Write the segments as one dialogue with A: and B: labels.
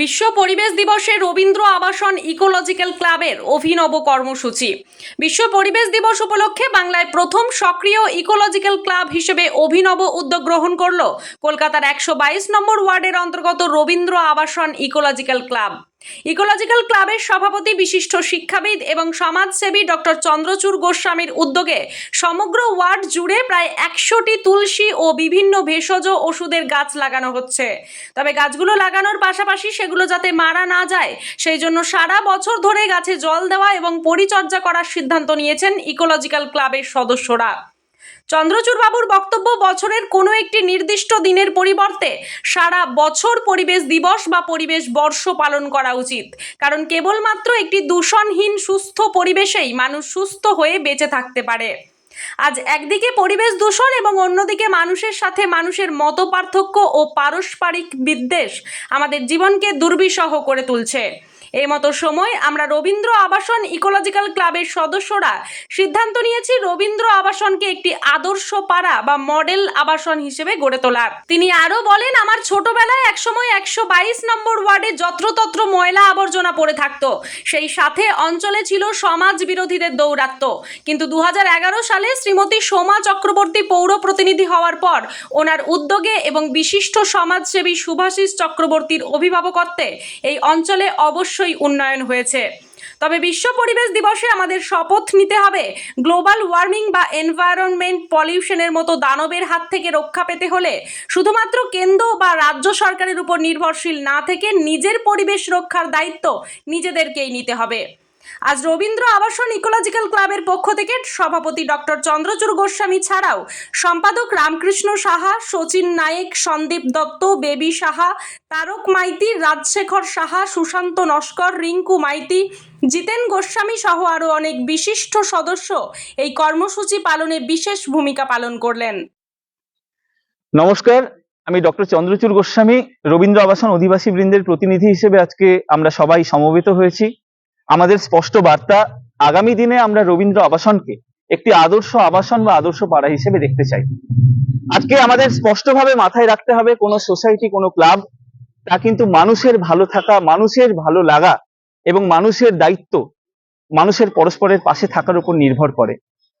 A: বিশ্ব পরিবেশ দিবসে রবীন্দ্র আবাসন ইকোলজিক্যাল ক্লাবের অভিনব কর্মসূচি। বিশ্ব পরিবেশ দিবস উপলক্ষে বাংলায় প্রথম সক্রিয় ইকোলজিক্যাল ক্লাব হিসেবে অভিনব উদ্যোগ গ্রহণ করল কলকাতার একশো বাইশ নম্বর ওয়ার্ডের অন্তর্গত রবীন্দ্র আবাসন ইকোলজিক্যাল ক্লাব। ইকোলজিক্যাল ক্লাবের সভাপতি, বিশিষ্ট শিক্ষাবিদ এবং সমাজসেবী ডক্টর চন্দ্রচূড় গোস্বামীর উদ্যোগে সমগ্র ওয়ার্ড জুড়ে প্রায় একশোটি তুলসী ও বিভিন্ন ভেষজ ওষুধের গাছ লাগানো হচ্ছে। তবে গাছগুলো লাগানোর পাশাপাশি সেগুলো যাতে মারা না যায়, সেই জন্য সারা বছর ধরে গাছে জল দেওয়া এবং পরিচর্যা করার সিদ্ধান্ত নিয়েছেন ইকোলজিক্যাল ক্লাবের সদস্যরা। চন্দ্রচূড় বাবুর বক্তব্য বছরের কোনো একটি নির্দিষ্ট দিনের পরিবর্তে সারা বছর পরিবেশ দিবস বা পরিবেশ বর্ষ পালন করা উচিত। কারণ কেবলমাত্র একটি দূষণহীন, সুস্থ পরিবেশেই মানুষ সুস্থ হয়ে বেঁচে থাকতে পারে। আজ একদিকে পরিবেশ দূষণ এবং অন্যদিকে মানুষের সাথে মানুষের মত পার্থক্য ও পারস্পরিক বিদ্বেষ আমাদের জীবনকে দুর্বিষহ করে তুলছে। এই মতো সময় আমরা রবীন্দ্র আবাসন ইকোলজিক্যাল ক্লাবের সদস্যরা সিদ্ধান্ত নিয়েছি রবীন্দ্র আবাসনকে একটি আদর্শ পাড়া বা মডেল আবাসন হিসেবে গড়ে তোলার। তিনি আরও বলেন, আমার ছোটবেলায় একসময় একশো বাইশ নম্বর ওয়ার্ডে যত্রতত্র ময়লা আবর্জনা পড়ে থাকতো। সেই সাথে অঞ্চলে ছিল সমাজ বিরোধীদের দৌরাত্ম কিন্তু দু হাজার এগারো সালে শ্রীমতী সোমা চক্রবর্তী পৌর প্রতিনিধি হওয়ার পর ওনার উদ্যোগে এবং বিশিষ্ট সমাজসেবী সুভাষিস চক্রবর্তীর অভিভাবকত্বে এই অঞ্চলে অবশ্যই উন্নয়ন হয়েছে। তবে বিশ্ব পরিবেশ দিবসে আমাদের শপথ নিতে হবে। গ্লোবাল ওয়ার্মিং বা এনভায়রনমেন্ট পলিউশনের মতো দানবের হাত থেকে রক্ষা পেতে হলে শুধুমাত্র কেন্দ্র বা রাজ্য সরকারের উপর নির্ভরশীল না থেকে নিজের পরিবেশ রক্ষার দায়িত্ব নিজেদেরকেই নিতে হবে। আজ রবীন্দ্র আবাসন ইকোলজিক্যাল ক্লাবের পক্ষ থেকে সভাপতি ডক্টর চন্দ্রচূড় গোস্বামী ছাড়াও সম্পাদক রামকৃষ্ণ সাহা, সচিন নায়েক, সন্দীপ দত্ত, বেবি সাহা, তারক মাইতি, রাজশেখর সাহা, সুশান্ত নস্কর, রিঙ্কু মাইতি, জিতেন গোস্বামী সহ আরও অনেক বিশিষ্ট সদস্য এই কর্মসূচি পালনে বিশেষ ভূমিকা পালন করলেন।
B: নমস্কার, আমি ডক্টর চন্দ্রচূড় গোস্বামী, রবীন্দ্র আবাসন অধিবাসী বৃন্দের প্রতিনিধি হিসেবে আজকে আমরা সবাই সমবেত হয়েছি। আমাদের স্পষ্ট বার্তা আগামী দিনে আমরা রবীন্দ্র আবাসনকে একটি আদর্শ আবাসন বা আদর্শ পাড়া হিসেবে দেখতে চাই। আজকে আমাদের স্পষ্টভাবে মাথায় রাখতে হবে কোনো সোসাইটি, কোনো ক্লাব, তা কিন্তু মানুষের ভালো থাকা, মানুষের ভালো লাগা এবং মানুষের দায়িত্ব মানুষের পরস্পরের পাশে থাকার উপর নির্ভর করে।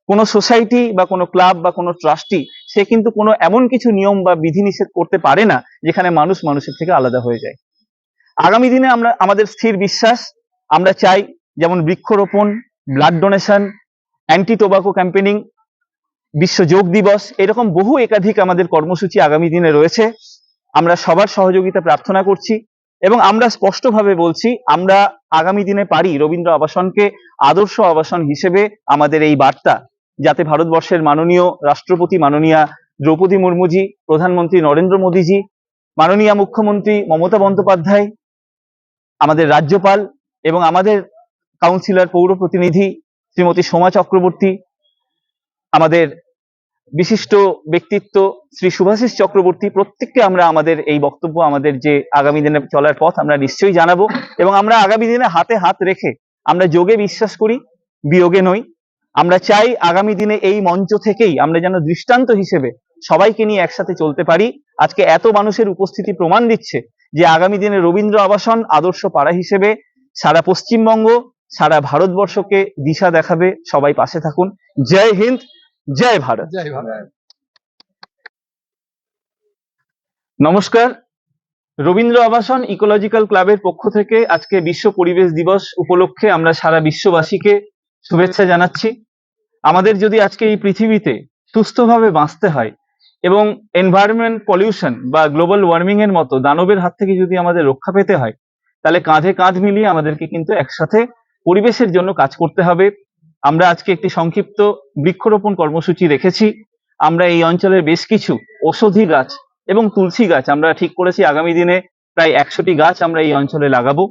B: কোনো সোসাইটি বা কোনো ক্লাব বা কোনো ট্রাস্টি, সে কিন্তু কোনো এমন কিছু নিয়ম বা বিধিনিষেধ করতে পারে না, যেখানে মানুষ মানুষের থেকে আলাদা হয়ে যায়। আগামী দিনে আমরা, আমাদের স্থির বিশ্বাস আমরা চাই যেমন বৃক্ষরোপণ blood donation anti tobacco campaigning বিশ্ব যোগ দিবস, এরকম বহু একাধিক আমাদের কর্মসূচি আগামী দিনে রয়েছে। আমরা সবার সহযোগিতা প্রার্থনা করছি এবং আমরা স্পষ্টভাবে বলছি, আমরা আগামী দিনে পারি রবীন্দ্র আবাসনকে আদর্শ আবাসন হিসেবে আমাদের এই বার্তা। যাতে ভারতবর্ষের মাননীয় রাষ্ট্রপতি মাননীয়া দ্রৌপদী মুর্মুজি, প্রধানমন্ত্রী নরেন্দ্র মোদীজি, মাননীয় মুখ্যমন্ত্রী মমতা বন্দ্যোপাধ্যায়, আমাদের রাজ্যপাল এবং আমাদের কাউন্সিলর পৌর প্রতিনিধি শ্রীমতী সোমা চক্রবর্তী, আমাদের বিশিষ্ট ব্যক্তিত্ব শ্রী সুভাষিস চক্রবর্তী, প্রত্যেককে আমরা আমাদের এই বক্তব্য, আমাদের যে আগামী দিনে চলার পথ আমরা নিশ্চয়ই জানাব এবং আমরা আগামী দিনে হাতে হাত রেখে আমরা যোগে বিশ্বাস করি, বিয়োগে নই। আমরা চাই আগামী দিনে এই মঞ্চ থেকেই আমরা যেন দৃষ্টান্ত হিসেবে সবাইকে নিয়ে একসাথে চলতে পারি। আজকে এত মানুষের উপস্থিতি প্রমাণ দিচ্ছে যে আগামী দিনে রবীন্দ্র আবাসন আদর্শ পাড়া হিসেবে সারা পশ্চিমবঙ্গ সারা ভারতবর্ষকে দিশা দেখাবে। সবাই পাশে থাকুন। জয় হিন্দ জয় ভারত।
C: জয় ভারত।
B: নমস্কার। রবীন্দ্র আবাসন ইকোলজিক্যাল ক্লাবের পক্ষ থেকে আজকে বিশ্ব পরিবেশ দিবস উপলক্ষে আমরা সারা বিশ্ববাসীকে শুভেচ্ছা জানাচ্ছি। আমাদের যদি আজকে এই পৃথিবীতে সুস্থভাবে বাঁচতে হয় এবং এনভায়রনমেন্ট পলিউশন বা গ্লোবাল ওয়ার্মিং এর মতো দানবের হাত থেকে যদি আমাদের রক্ষা পেতে হয় তাহলে কাঁধে কাঁধ মিলিয়ে আমাদেরকে কিন্তু একসাথে পরিবেশের জন্য কাজ করতে হবে। আমরা আজকে একটি সংক্ষিপ্ত বৃক্ষরোপণ কর্মসূচি রেখেছি। আমরা এই অঞ্চলের বেশ কিছু ঔষধি গাছ এবং তুলসী গাছ, আমরা ঠিক করেছি আগামী দিনে প্রায় একশোটি গাছ আমরা এই অঞ্চলে লাগাবো।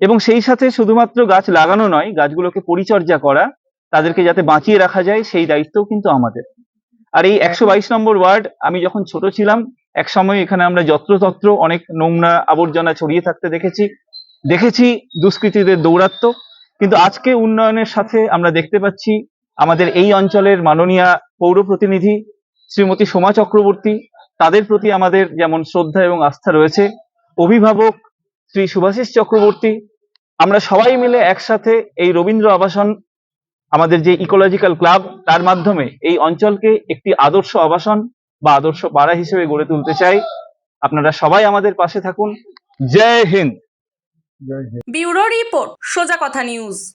B: এবং সেই সাথে শুধুমাত্র গাছ লাগানো নয়, গাছগুলোকে পরিচর্যা করা, তাদেরকে যাতে বাঁচিয়ে রাখা যায়, সেই দায়িত্বও কিন্তু আমাদের। আর এই একশো বাইশ নম্বর ওয়ার্ড, আমি যখন ছোট ছিলাম এক সময় এখানে আমরা যত্রতত্র অনেক নোংরা আবর্জনা ছড়িয়ে থাকতে দেখেছি। দেখেছি দুষ্কৃতীদের দৌরাত্ম কিন্তু আজকে উন্নয়নের সাথে আমরা দেখতে পাচ্ছি আমাদের এই অঞ্চলের মাননীয় পৌর প্রতিনিধি শ্রীমতী সোমা চক্রবর্তী, তাদের প্রতি আমাদের যেমন শ্রদ্ধা এবং আস্থা রয়েছে। অভিভাবক শ্রী সুভাষিস চক্রবর্তী, আমরা সবাই মিলে একসাথে এই রবীন্দ্র আবাসন, আমাদের যে ইকোলজিক্যাল ক্লাব, তার মাধ্যমে এই অঞ্চলকে একটি আদর্শ আবাসন বা আদর্শ পাড়া হিসেবে গড়ে তুলতে চাই। আপনারা সবাই আমাদের পাশে থাকুন। জয় হিন্দ।
A: ব্যুরো রিপোর্ট সোজা কথা নিউজ।